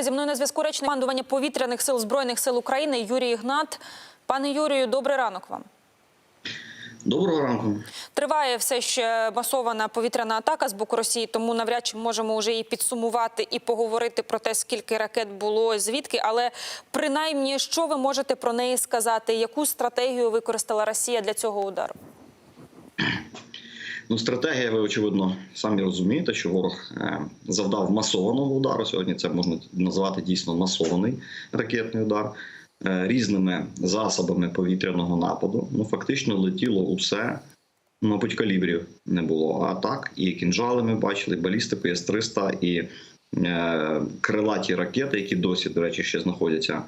Зі мною на зв'язку речник командування повітряних сил збройних сил України Юрій Ігнат. Пане Юрію, добрий ранок вам. Доброго ранку. Триває все ще масована повітряна атака з боку Росії, тому навряд чи можемо вже її підсумувати і поговорити про те, скільки ракет було, звідки. Але принаймні, що ви можете про неї сказати? Яку стратегію використала Росія для цього удару? Ну, стратегія, ви очевидно самі розумієте, що ворог е, завдав масованого удару. Сьогодні це можна назвати дійсно масований ракетний удар е, різними засобами повітряного нападу. Ну фактично летіло усе. Мабуть, калібрів не було. А так, і кінжали ми бачили, і балістику С-300, і е, крилаті ракети, які досі, до речі, ще знаходяться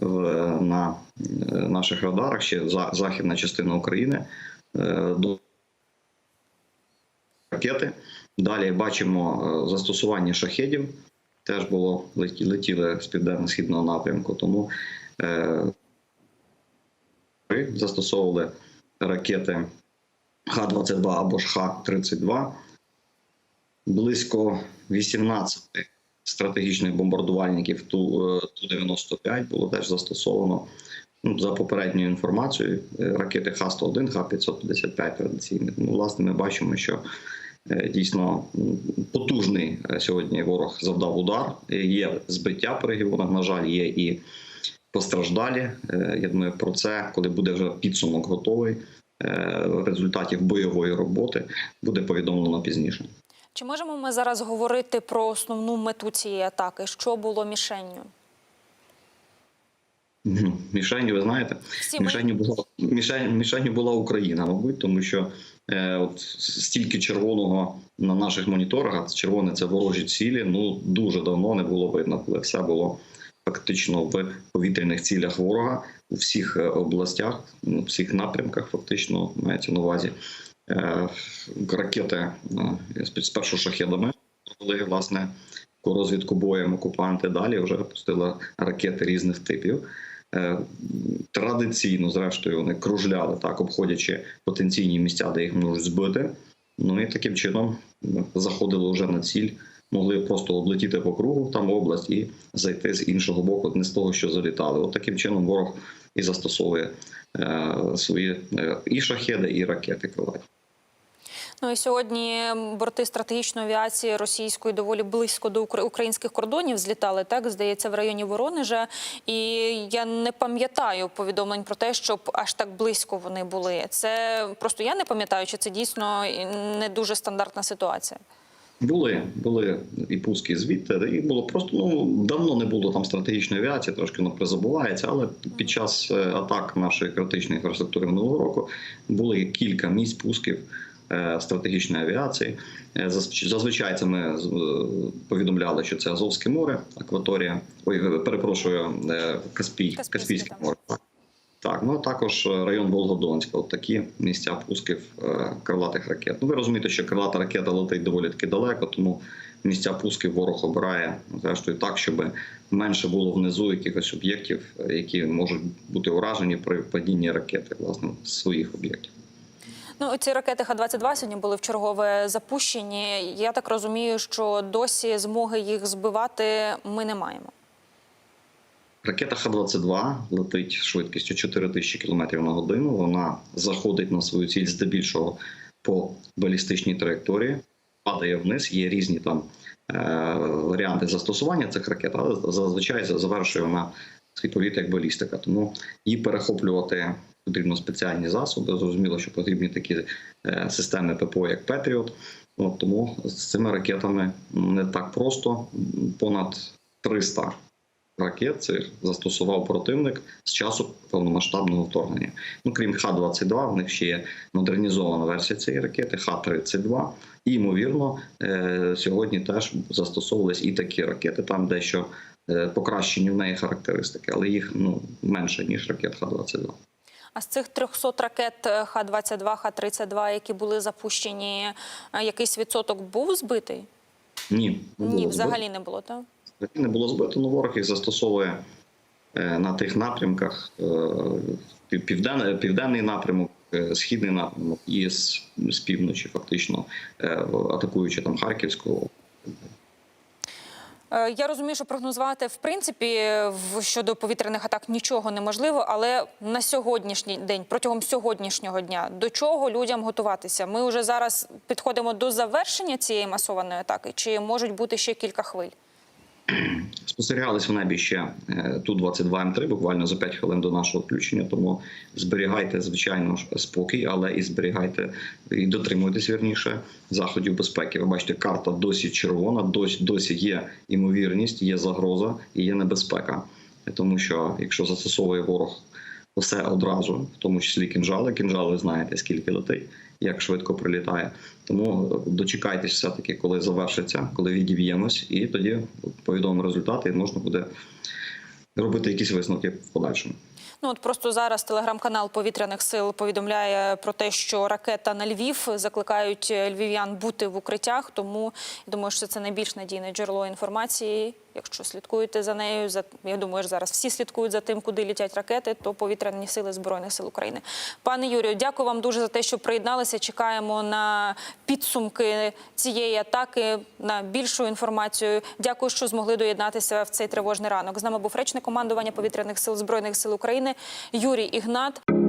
в, на е, наших радарах, ще за, західна частина України. Е, ракети. Далі бачимо е, застосування шахедів. Теж було летіли з південно-східного напрямку. Тому е, застосовували ракети Х-22 або ж Х-32. Близько 18 стратегічних бомбардувальників Ту- е, Ту-95 було теж застосовано. Ну, за попередньою інформацією, е, ракети Х-101, Х-555 традиційні. Ну, власне, ми бачимо, що дійсно потужний е, сьогодні ворог завдав удар. Е, Є збиття в регіонах, на жаль, є і постраждалі. Е, Я думаю, про це, коли буде вже підсумок готовий е, результатів бойової роботи, буде повідомлено пізніше. Чи можемо ми зараз говорити про основну мету цієї атаки? Що було мішенню? Ну, Мішенью, ви знаєте, Всі мішенью була мішень, мішенью була Україна, мабуть, тому що е, от стільки червоного на наших моніторах, а червоне це ворожі цілі. Ну дуже давно не було видно, коли все було фактично в повітряних цілях ворога у всіх е, областях, у всіх напрямках. Фактично мається на увазі е, ракети е, спершу шахедами провели власне таку розвідку боєм окупанти. Далі вже пустили ракети різних типів. Е, Традиційно, зрештою, вони кружляли так, обходячи потенційні місця, де їх можуть збити. Ну і таким чином заходили вже на ціль, могли просто облетіти по кругу там область і зайти з іншого боку, не з того, що залітали. От таким чином ворог і застосовує е, свої е, і шахеди, і ракети крилаті. Ну і сьогодні борти стратегічної авіації російської доволі близько до укра- українських кордонів злітали. Так здається, в районі Воронежа. І я не пам'ятаю повідомлень про те, щоб аж так близько вони були. Це просто я не пам'ятаю, чи це дійсно не дуже стандартна ситуація. Були, були і пуски звідти, і було просто ну давно не було там стратегічної авіації, трошки воно призабувається. Але під час е, атак нашої критичної інфраструктури минулого року були кілька місць пусків стратегічної авіації. Е, Зазвичай це ми е, повідомляли, що це Азовське море, акваторія. Ой, перепрошую, е, Каспій, Каспійське, море. Так. Ну а також район Волгодонська, от такі місця пусків е, крилатих ракет. Ну ви розумієте, що крилата ракета летить доволі таки далеко, тому місця пусків ворог обирає зрештою так, щоб менше було внизу якихось об'єктів, е, які можуть бути уражені при падінні ракети, власне, своїх об'єктів. Ну ці ракети Х-22 сьогодні були в чергове запущені. Я так розумію, що досі змоги їх збивати ми не маємо. Ракета Х-22 летить швидкістю 4000 км на годину. Вона заходить на свою ціль здебільшого по балістичній траєкторії, падає вниз. Є різні там е, варіанти застосування цих ракет, але зазвичай завершує вона свій політ як балістика. Тому її перехоплювати потрібно спеціальні засоби. Зрозуміло, що потрібні такі е, системи ППО, як Петріот. От, тому з цими ракетами не так просто. Понад 300 ракет цих застосував противник з часу повномасштабного вторгнення. Ну крім Х-22, в них ще є модернізована версія цієї ракети Х-32. І ймовірно, е, сьогодні теж застосовувались і такі ракети. Там дещо е, покращені в неї характеристики, але їх ну менше ніж ракет Х-22. А з цих 300 ракет е, Х-22, Х-32, які були запущені, е, якийсь відсоток був збитий? Ні, не було Ні, збито. взагалі не було, так? не було збито, але ворог їх застосовує е, на тих напрямках: е, південний, південний напрямок, е, східний напрямок і з, з півночі, фактично, е, атакуючи там Харківську. Е, Я розумію, що прогнозувати в принципі щодо повітряних атак нічого неможливо, але на сьогоднішній день, протягом сьогоднішнього дня, до чого людям готуватися? Ми вже зараз підходимо до завершення цієї масованої атаки, чи можуть бути ще кілька хвиль? Спостерігались в небі ще е, Ту-22М3 буквально за 5 хвилин до нашого включення. Тому зберігайте, звичайно спокій, але і зберігайте і дотримуйтесь вірніше заходів безпеки. Ви бачите, карта досі червона, досі досі є імовірність, є загроза і є небезпека. Тому що якщо застосовує ворог все одразу, в тому числі кінжали, кінжали знаєте скільки летить, як швидко прилітає. Тому дочекайтесь все таки, коли завершиться, коли відіб'ємось, і тоді повідомимо результати, і можна буде робити якісь висновки в подальшому. Ну от просто зараз телеграм-канал повітряних сил повідомляє про те, що ракета на Львів закликають львів'ян бути в укриттях. Тому я думаю, що це найбільш надійне джерело інформації. Якщо слідкуєте за нею, за я думаю, що зараз всі слідкують за тим, куди літять ракети, то повітряні сили збройних сил України. Пане Юрію, дякую вам дуже за те, що приєдналися. Чекаємо на підсумки цієї атаки, на більшу інформацію. Дякую, що змогли доєднатися в цей тривожний ранок. З нами був речник командування повітряних сил збройних сил України Юрій Ігнат.